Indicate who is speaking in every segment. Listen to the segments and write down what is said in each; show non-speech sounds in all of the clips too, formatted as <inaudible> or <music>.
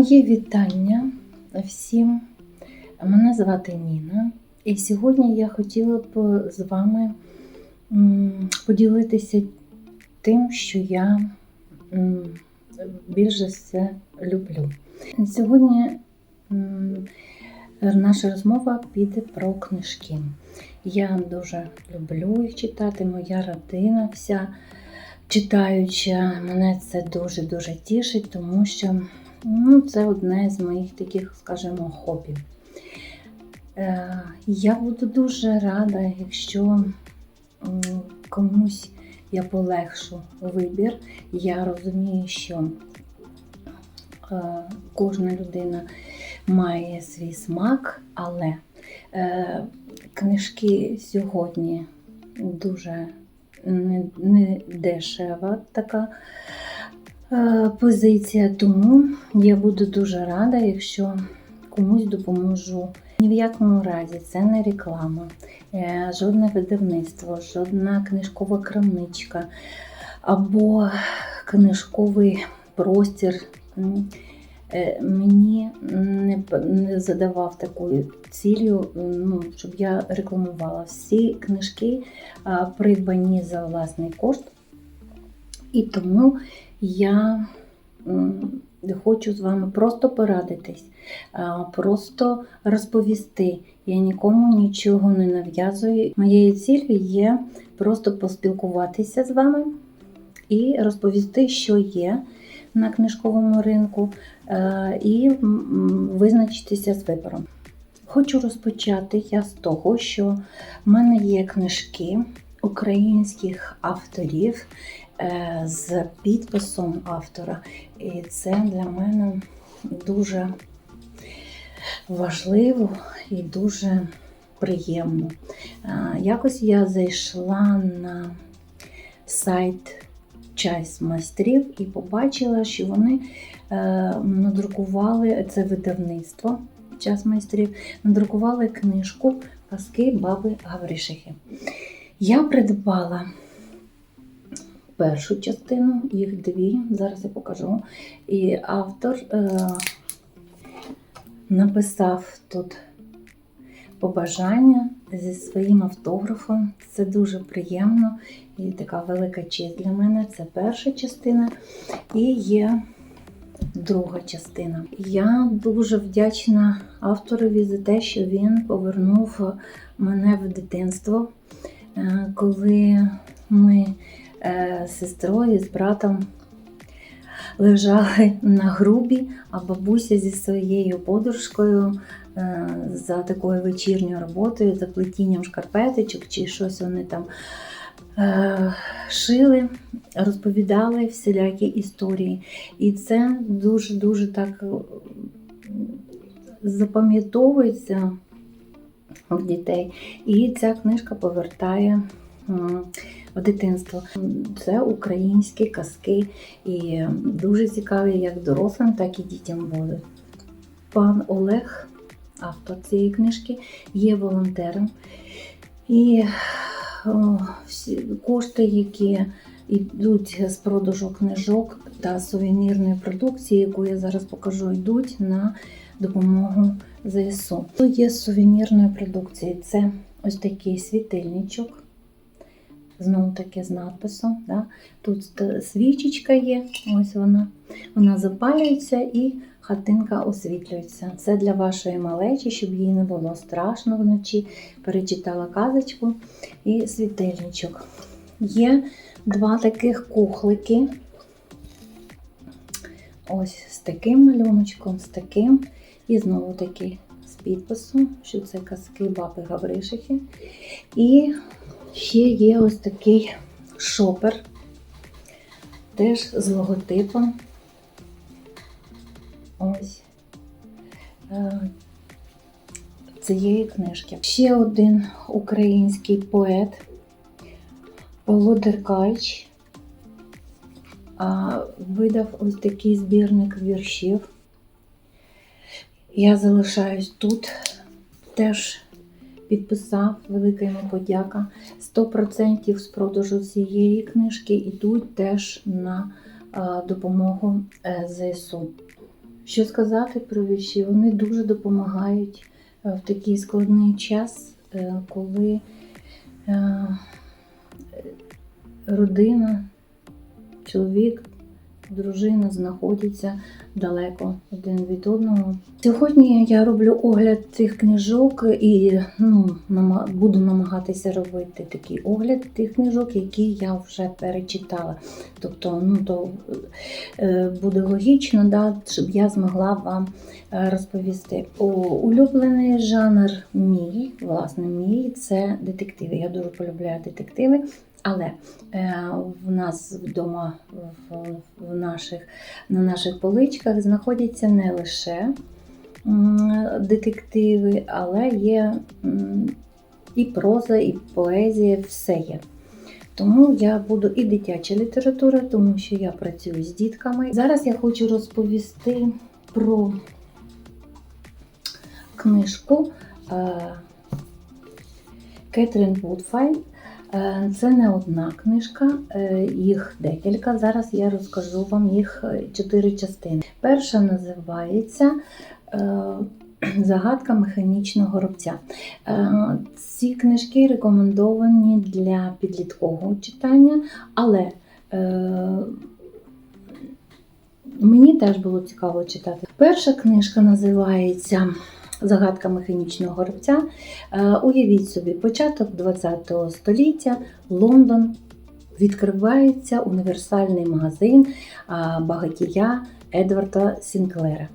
Speaker 1: Мої вітання всім. Мене звати Ніна, і сьогодні я хотіла б з вами поділитися тим, що я м, більш за все люблю. Сьогодні наша розмова піде про книжки. Я дуже люблю їх читати, моя родина вся читаюча. Мене це дуже-дуже тішить, тому що ну, це одне з моїх таких, скажімо, хобі. Е, Я буду дуже рада, якщо комусь я полегшу вибір. Я розумію, що е, кожна людина має свій смак, але е, книжки сьогодні дуже не, не дешева така позиція, тому я буду дуже рада, якщо комусь допоможу. Ні в якому разі це не реклама, е, жодне видавництво, жодна книжкова крамничка або книжковий простір. е, Мені не, задавав такою цілею, ну, щоб я рекламувала всі книжки, придбані за власний кошт. І тому я хочу з вами просто порадитись, просто розповісти. Я нікому нічого не нав'язую. Моєю цілею є просто поспілкуватися з вами і розповісти, що є на книжковому ринку, і визначитися з вибором. Хочу розпочати я з того, що в мене є книжки українських авторів з підписом автора. І це для мене дуже важливо і дуже приємно. Е, Якось я зайшла на сайт Час майстрів і побачила, що вони е, надрукували це видавництво час майстрів, надрукували книжку Казки баби Гавришихи. Я придбала першу частину, їх дві, зараз я покажу. І автор е, написав тут побажання зі своїм автографом. Це дуже приємно і така велика честь для мене. Це перша частина. І є друга частина. Я дуже вдячна авторові за те, що він повернув мене в дитинство, Е, коли ми з сестрою, з братом лежали на грубі, а бабуся зі своєю подружкою е, за такою вечірньою роботою, за плетінням шкарпеточок чи щось вони там е, шили, розповідали всілякі історії. І це дуже-дуже так е, запам'ятовується в дітей. І ця книжка повертає в дитинство. Це українські казки і дуже цікаві як дорослим, так і дітям будуть. Пан Олег, автор цієї книжки, є волонтером. І всі кошти, які йдуть з продажу книжок та сувенірної продукції, яку я зараз покажу, йдуть на допомогу ЗСУ. Тут є сувенірної продукції. Це ось такий світильничок. Знову таки з надписом. Да? Тут свічечка є, ось вона. Вона запалюється і хатинка освітлюється. Це для вашої малечі, щоб їй не було страшно вночі. Перечитала казочку і світильничок. Є два таких кухлики. Ось з таким малюночком, з таким. І знову таки з підписом, що це казки баби Гавришихи. І ще є ось такий шопер, теж з логотипом. Ось е, цієї книжки. Ще один український поет Павло Деркач видав ось такий збірник віршів. Я залишаюсь тут. Теж підписав, велика йому подяка. 100% з продажу цієї книжки йдуть теж на е, допомогу е, ЗСУ. Що сказати про вірші? Вони дуже допомагають е, в такий складний час, коли родина, чоловік, дружина знаходяться далеко один від одного. Сьогодні я роблю огляд цих книжок і ну, буду намагатися робити такий огляд тих книжок, які я вже перечитала. Тобто, ну то е, буде логічно, да, щоб я змогла вам е, розповісти. Улюблений жанр мій, власне, мій це детективи. Я дуже полюбляю детективи. Але е, в нас вдома в, наших, на наших поличках знаходяться не лише детективи, але є і проза, і поезія, все є. Тому я буду і дитяча література, тому що я працюю з дітками. Зараз я хочу розповісти про книжку е, Кетрін Вудфайн. Е, Це не одна книжка, е, їх декілька. Зараз я розкажу вам їх е, чотири частини. Перша називається <clears throat> Загадка механічного робця. Ці книжки рекомендовані для підліткового читання, але мені теж було цікаво читати. Перша книжка називається Загадка механічного гравця. Е, Уявіть собі, початок ХХ століття, Лондон, відкривається універсальний магазин багатія Едварда Сінклера.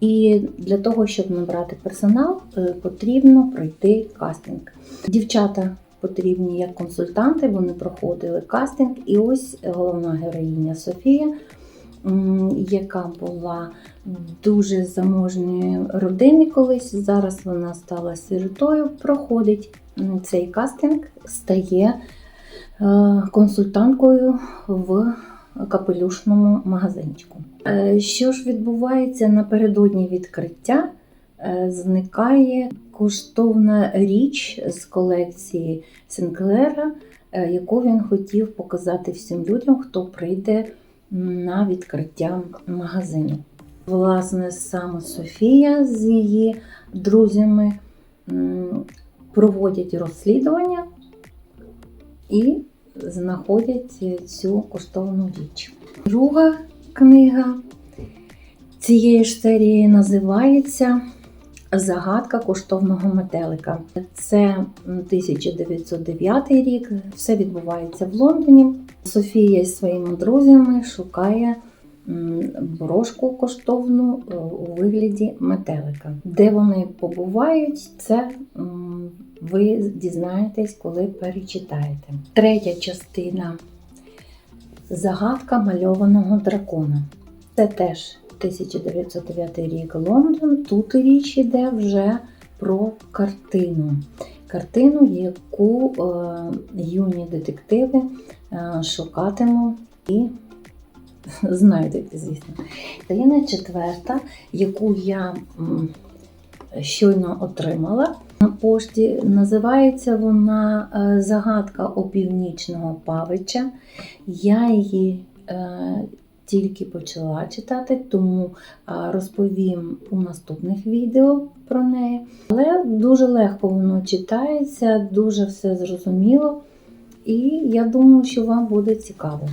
Speaker 1: І для того, щоб набрати персонал, е, потрібно пройти кастинг. Дівчата потрібні як консультанти, вони проходили кастинг, і ось головна героїня Софія, яка була дуже заможної родини колись. Зараз вона стала сиротою, проходить цей кастинг, стає е, консультанткою в капелюшному магазинчику. Е, Що ж відбувається напередодні відкриття? Е, Зникає коштовна річ з колекції Сінклера, е, яку він хотів показати всім людям, хто прийде на відкриття магазину. Власне, саме Софія з її друзями проводять розслідування і знаходять цю коштовну річ. Друга книга цієї ж серії називається Загадка коштовного метелика. Це 1909 рік. Все відбувається в Лондоні. Софія зі своїми друзями шукає брошку коштовну е, у вигляді метелика. Де вони побувають, це ви дізнаєтесь, коли перечитаєте. Третя частина Загадка мальованого дракона. Це теж 1909 рік Лондон. Тут річ іде вже про картину. Картину, яку е, юні детективи е, шукатимуть і <laughs> знайдуть, звісно. Таїна четверта, яку я щойно отримала на пошті. Називається вона е, Загадка опівнічного павича. Я її е, тільки почала читати, тому розповім у наступних відео про неї. Але дуже легко воно читається, дуже все зрозуміло. І я думаю, що вам буде цікаво.